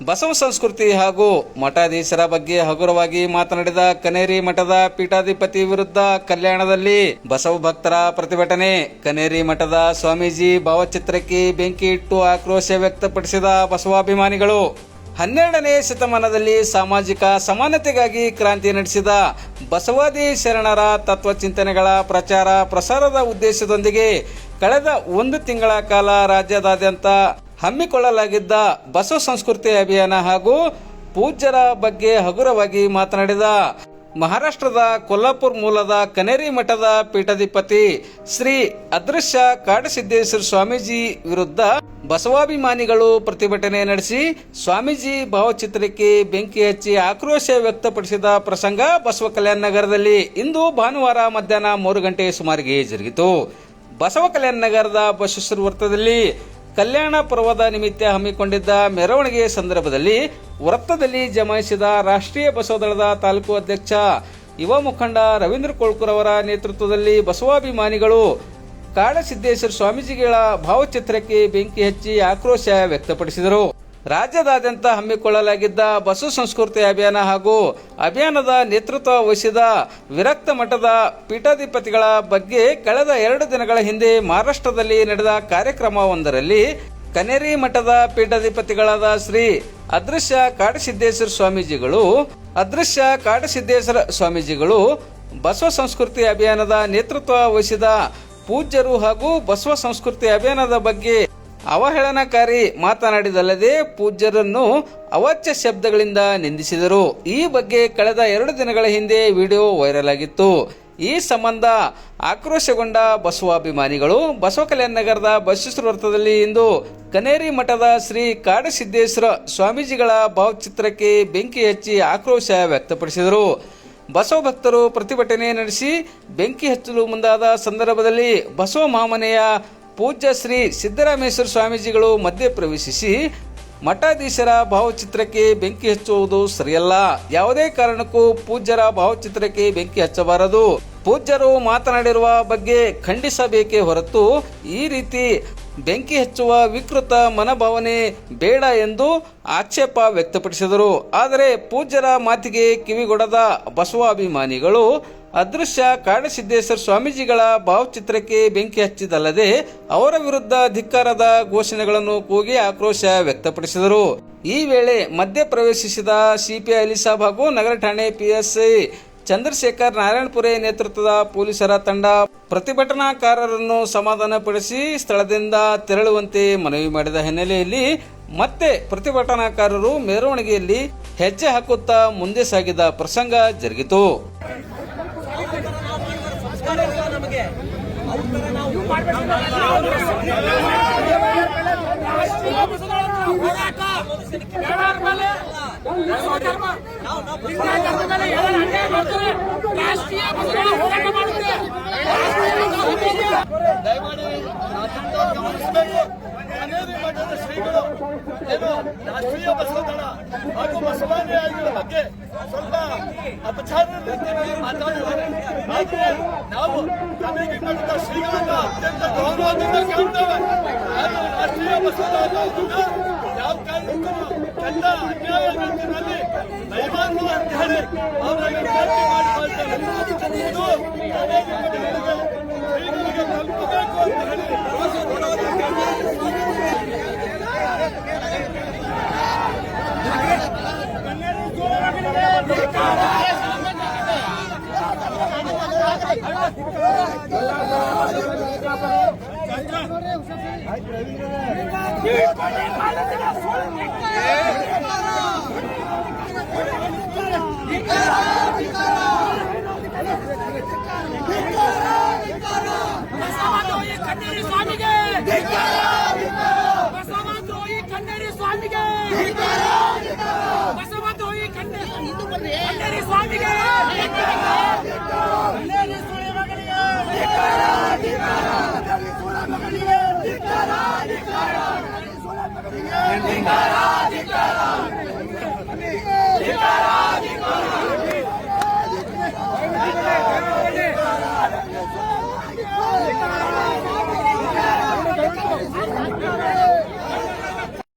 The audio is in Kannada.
ಬಸವ ಸಂಸ್ಕೃತಿ ಹಾಗೂ ಮಠಾಧೀಶರ ಬಗ್ಗೆ ಹಗುರವಾಗಿ ಮಾತನಾಡಿದ ಕನೇರಿ ಮಠದ ಪೀಠಾಧಿಪತಿ ವಿರುದ್ಧ ಕಲ್ಯಾಣದಲ್ಲಿ ಬಸವ ಭಕ್ತರ ಪ್ರತಿಭಟನೆ. ಕನೇರಿ ಮಠದ ಸ್ವಾಮೀಜಿ ಭಾವಚಿತ್ರಕ್ಕೆ ಬೆಂಕಿ ಇಟ್ಟು ಆಕ್ರೋಶ ವ್ಯಕ್ತಪಡಿಸಿದ ಬಸವಾಭಿಮಾನಿಗಳು ಹನ್ನೆರಡನೇ ಶತಮಾನದಲ್ಲಿ ಸಾಮಾಜಿಕ ಸಮಾನತೆಗಾಗಿ ಕ್ರಾಂತಿ ನಡೆಸಿದ ಬಸವಾದಿ ಶರಣರ ತತ್ವಚಿಂತನೆಗಳ ಪ್ರಚಾರ ಪ್ರಸಾರದ ಉದ್ದೇಶದೊಂದಿಗೆ ಕಳೆದ ಒಂದು ತಿಂಗಳ ಕಾಲ ರಾಜ್ಯದಾದ್ಯಂತ ಹಮ್ಮಿಕೊಳ್ಳಲಾಗಿದ್ದ ಬಸವ ಸಂಸ್ಕೃತಿ ಅಭಿಯಾನ ಹಾಗೂ ಪೂಜ್ಯರ ಬಗ್ಗೆ ಹಗುರವಾಗಿ ಮಾತನಾಡಿದ ಮಹಾರಾಷ್ಟ್ರದ ಕೊಲ್ಲಾಪುರ್ ಮೂಲದ ಕನೇರಿ ಮಠದ ಪೀಠಾಧಿಪತಿ ಶ್ರೀ ಅದೃಶ್ಯ ಕಾಡಸಿದ್ದೇಶ್ವರ ಸ್ವಾಮೀಜಿ ವಿರುದ್ಧ ಬಸವಾಭಿಮಾನಿಗಳು ಪ್ರತಿಭಟನೆ ನಡೆಸಿ ಸ್ವಾಮೀಜಿ ಭಾವಚಿತ್ರಕ್ಕೆ ಬೆಂಕಿ ಹಚ್ಚಿ ಆಕ್ರೋಶ ವ್ಯಕ್ತಪಡಿಸಿದ ಪ್ರಸಂಗ ಬಸವ ಕಲ್ಯಾಣ ನಗರದಲ್ಲಿ ಇಂದು ಭಾನುವಾರ ಮಧ್ಯಾಹ್ನ ಮೂರು ಗಂಟೆ ಸುಮಾರಿಗೆ ಜರುಗಿತು. ಬಸವ ಕಲ್ಯಾಣ ನಗರದ ಬಸವೇಶ್ವರ ವೃತ್ತದಲ್ಲಿ ಕಲ್ಯಾಣ ಪರ್ವದ ನಿಮಿತ್ತ ಹಮ್ಮಿಕೊಂಡಿದ್ದ ಮೆರವಣಿಗೆ ಸಂದರ್ಭದಲ್ಲಿ ವೃತ್ತದಲ್ಲಿ ಜಮಾಯಿಸಿದ ರಾಷ್ಟ್ರೀಯ ಬಸವದಳದ ತಾಲೂಕು ಅಧ್ಯಕ್ಷ, ಯುವ ಮುಖಂಡ ರವೀಂದ್ರ ಕೋಳ್ಕೂರ್ ಅವರ ನೇತೃತ್ವದಲ್ಲಿ ಬಸವಾಭಿಮಾನಿಗಳು ಕಾಡಸಿದ್ದೇಶ್ವರ ಸ್ವಾಮೀಜಿಗಳ ಭಾವಚಿತ್ರಕ್ಕೆ ಬೆಂಕಿ ಹಚ್ಚಿ ಆಕ್ರೋಶ ವ್ಯಕ್ತಪಡಿಸಿದರು. ರಾಜ್ಯದಾದ್ಯಂತ ಹಮ್ಮಿಕೊಳ್ಳಲಾಗಿದ್ದ ಬಸವ ಸಂಸ್ಕೃತಿ ಅಭಿಯಾನ ಹಾಗೂ ಅಭಿಯಾನದ ನೇತೃತ್ವ ವಹಿಸಿದ ವಿರಕ್ತ ಮಠದ ಪೀಠಾಧಿಪತಿಗಳ ಬಗ್ಗೆ ಕಳೆದ ಎರಡು ದಿನಗಳ ಹಿಂದೆ ಮಹಾರಾಷ್ಟ್ರದಲ್ಲಿ ನಡೆದ ಕಾರ್ಯಕ್ರಮವೊಂದರಲ್ಲಿ ಕನೇರಿ ಮಠದ ಪೀಠಾಧಿಪತಿಗಳಾದ ಶ್ರೀ ಅದೃಶ್ಯ ಕಾಡಸಿದ್ದೇಶ್ವರ ಸ್ವಾಮೀಜಿಗಳು, ಅದೃಶ್ಯ ಕಾಡಸಿದ್ದೇಶ್ವರ ಸ್ವಾಮೀಜಿಗಳು, ಬಸವ ಸಂಸ್ಕೃತಿ ಅಭಿಯಾನದ ನೇತೃತ್ವ ವಹಿಸಿದ ಪೂಜ್ಯರು ಹಾಗೂ ಬಸವ ಸಂಸ್ಕೃತಿ ಅಭಿಯಾನದ ಬಗ್ಗೆ ಅವಹೇಳನಕಾರಿ ಮಾತನಾಡಿದಲ್ಲದೆ ಪೂಜ್ಯರನ್ನು ಅವಾಚ್ಯ ಶಬ್ದಗಳಿಂದ ನಿಂದಿಸಿದರು. ಈ ಬಗ್ಗೆ ಕಳೆದ ಎರಡು ದಿನಗಳ ಹಿಂದೆ ವಿಡಿಯೋ ವೈರಲ್ ಆಗಿತ್ತು. ಈ ಸಂಬಂಧ ಆಕ್ರೋಶಗೊಂಡ ಬಸವಾಭಿಮಾನಿಗಳು ಬಸವ ಕಲ್ಯಾಣ ನಗರದ ಬಸವೇಶ್ವರ ವೃತ್ತದಲ್ಲಿ ಇಂದು ಕನೇರಿ ಮಠದ ಶ್ರೀ ಕಾಡಸಿದ್ದೇಶ್ವರ ಸ್ವಾಮೀಜಿಗಳ ಭಾವಚಿತ್ರಕ್ಕೆ ಬೆಂಕಿ ಹಚ್ಚಿ ಆಕ್ರೋಶ ವ್ಯಕ್ತಪಡಿಸಿದರು. ಬಸವ ಭಕ್ತರು ಪ್ರತಿಭಟನೆ ನಡೆಸಿ ಬೆಂಕಿ ಹಚ್ಚಲು ಮುಂದಾದ ಸಂದರ್ಭದಲ್ಲಿ ಬಸವ ಮಾಮನೆಯ ಪೂಜ್ಯ ಶ್ರೀ ಸಿದ್ದರಾಮೇಶ್ವರ ಸ್ವಾಮೀಜಿಗಳು ಮಧ್ಯೆ ಪ್ರವೇಶಿಸಿ, ಮಠಾಧೀಶರ ಭಾವಚಿತ್ರಕ್ಕೆ ಬೆಂಕಿ ಹಚ್ಚುವುದು ಸರಿಯಲ್ಲ. ಯಾವುದೇ ಕಾರಣಕ್ಕೂ ಪೂಜ್ಯರ ಭಾವಚಿತ್ರಕ್ಕೆ ಬೆಂಕಿ ಹಚ್ಚಬಾರದು. ಪೂಜ್ಯರು ಮಾತನಾಡಿರುವ ಬಗ್ಗೆ ಖಂಡಿಸಬೇಕೇ ಹೊರತು ಈ ರೀತಿ ಬೆಂಕಿ ಹಚ್ಚುವ ವಿಕೃತ ಮನೋಭಾವನೆ ಬೇಡ ಎಂದು ಆಕ್ಷೇಪ ವ್ಯಕ್ತಪಡಿಸಿದರು. ಆದರೆ ಪೂಜ್ಯರ ಮಾತಿಗೆ ಕಿವಿಗೊಡದ ಬಸವಾಭಿಮಾನಿಗಳು ಅದೃಶ್ಯ ಕಾಡಸಿದ್ದೇಶ್ವರ ಸ್ವಾಮೀಜಿಗಳ ಭಾವಚಿತ್ರಕ್ಕೆ ಬೆಂಕಿ ಹಚ್ಚಿದಲ್ಲದೆ ಅವರ ವಿರುದ್ಧ ಧಿಕ್ಕಾರದ ಘೋಷಣೆಗಳನ್ನು ಕೂಗಿ ಆಕ್ರೋಶ ವ್ಯಕ್ತಪಡಿಸಿದರು. ಈ ವೇಳೆ ಮಧ್ಯ ಪ್ರವೇಶಿಸಿದ ಸಿಪಿಐ ಅಲಿಸಾಬ್ ಹಾಗೂ ನಗರ ಠಾಣೆ ಪಿಎಸ್ಐ ಚಂದ್ರಶೇಖರ್ ನಾರಾಯಣಪುರೆ ನೇತೃತ್ವದ ಪೊಲೀಸರ ತಂಡ ಪ್ರತಿಭಟನಾಕಾರರನ್ನು ಸಮಾಧಾನಪಡಿಸಿ ಸ್ಥಳದಿಂದ ತೆರಳುವಂತೆ ಮನವಿ ಮಾಡಿದ ಹಿನ್ನೆಲೆಯಲ್ಲಿ ಮತ್ತೆ ಪ್ರತಿಭಟನಾಕಾರರು ಮೆರವಣಿಗೆಯಲ್ಲಿ ಹೆಜ್ಜೆ ಹಾಕುತ್ತಾ ಮುಂದೆ ಸಾಗಿದ ಪ್ರಸಂಗ ಜರುಗಿತು. ರಾಷ್ಟ್ರೀಯ ಹೋರಾಟ ಮಾಡುತ್ತೆ ದಯಮಾಡಿ ಅದನ್ನು ಗಮನಿಸಬೇಕು ಅನೇಕ ಮಠದ ಶ್ರೀಗಳು ಏನು ರಾಷ್ಟ್ರೀಯ ಬಸವದಳ ಹಾಗೂ ಬಸವಾನುಯಾಯಿಗಳ ಬಗ್ಗೆ ಸ್ವಲ್ಪ ಅಪಚಾರ ರೀತಿಯಲ್ಲಿ ಮಾತಾಡಿದ್ದಾರೆ ಆದರೆ ನಾವು ನಮಗೆ ಮಠದ ಶ್ರೀಗಳನ್ನ ಅತ್ಯಂತ ಗೌರವದಿಂದ ಕಾಣ್ತೇವೆ ಆದರೆ ರಾಷ್ಟ್ರೀಯ ಬಸವರಾಜ ಯಾವ ಕಾರಣಕ್ಕೂ ಕಂಡ ಅನ್ಯಾಯ ರೀತಿಯಲ್ಲಿ ದಯಮಾಡಿ ಅಂತ ಹೇಳಿ ಅವರನ್ನು ವಿನಂತಿ ಮಾಡಿಕೊಳ್ತೇವೆ ಶ್ರೀಗಳಿಗೆ Nicaragua! Maharaj Karam